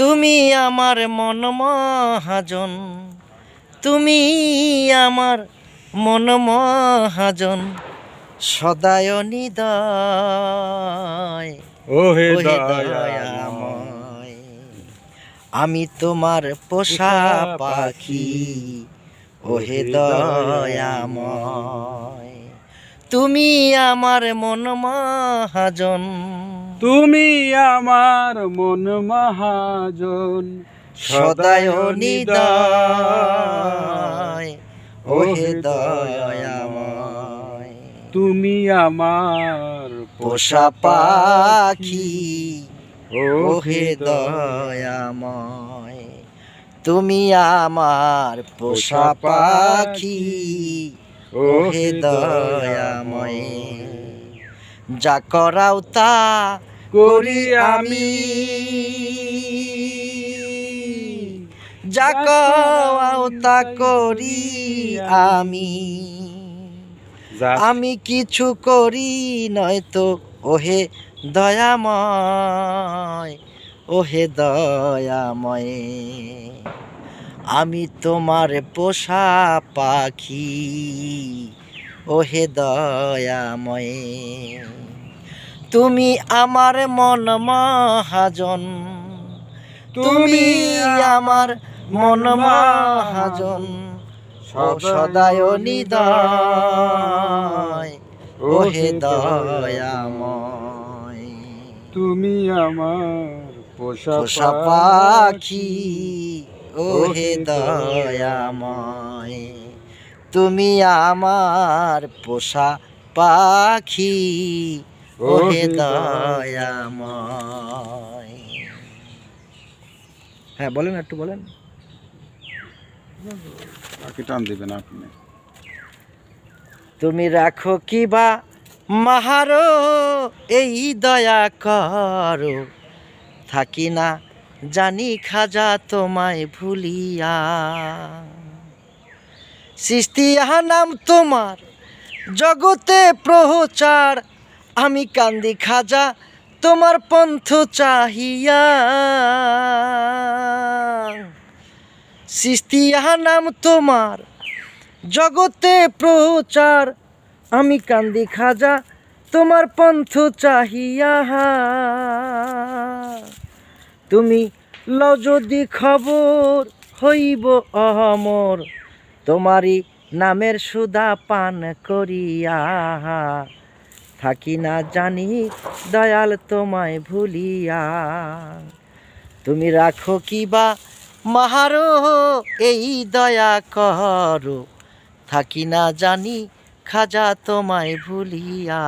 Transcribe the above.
তুমি আমার মন মহাজন তুমি আমার মন মহাজন সদায় নিদয় দয়াময়। আমি তোমার পোষা পাখি ও হে দয়াময়। তুমি আমার মন মহাজন তুমি আমার মন মহাজন সদায় নিদয় ও দয়াময়। তুমি আমার পোষা পাখি ও ও হে দয়াময়। তুমি আমার পোষা পাখি ও হে দয়াময়। যা করাও তা করি আমি। যা তা করি আমি। আমি। কিছু করি নয়তো ওহে দয়াময় ওহে দয়াময়। আমি তোমার পোষা পাখি ওহে দয়াময়। তুমি আমার মন মহাজন। তুমি আমার মন মহাজন। সদায় নিদয় ও হে দয়াময়। তুমি আমার পোষা পাখি ও হে দয়াময়। তুমি আমার পোষা পাখি দয়াময় হ্যাঁ বলেন একটু বলেন। পাখি টান দিবেন আপনি। তুমি রাখো কিবা মাহারো এই দয়া করো। থাকি না জানি খাজা তোমায় ভুলিয়া। সৃষ্টিয়া নাম তোমার জগতে প্রচার আমি কান্দি খাজা, তোমার পন্থ চাহিয়া। সৃষ্টিয়া নাম তোমার, জগতে প্রচার। আমি কান্দি খাজা, তোমার পন্থ চাহিয়া। তুমি ল যদি খবর, হইব অমর তোমারই নামের সুদা পান করিয়া। থাকি না জানি, দয়াল তোমায় ভুলিয়া। তুমি রাখো কি বা মাহারো, এই দয়া করো। থাকি না জানি, খাজা তোমায় ভুলিয়া।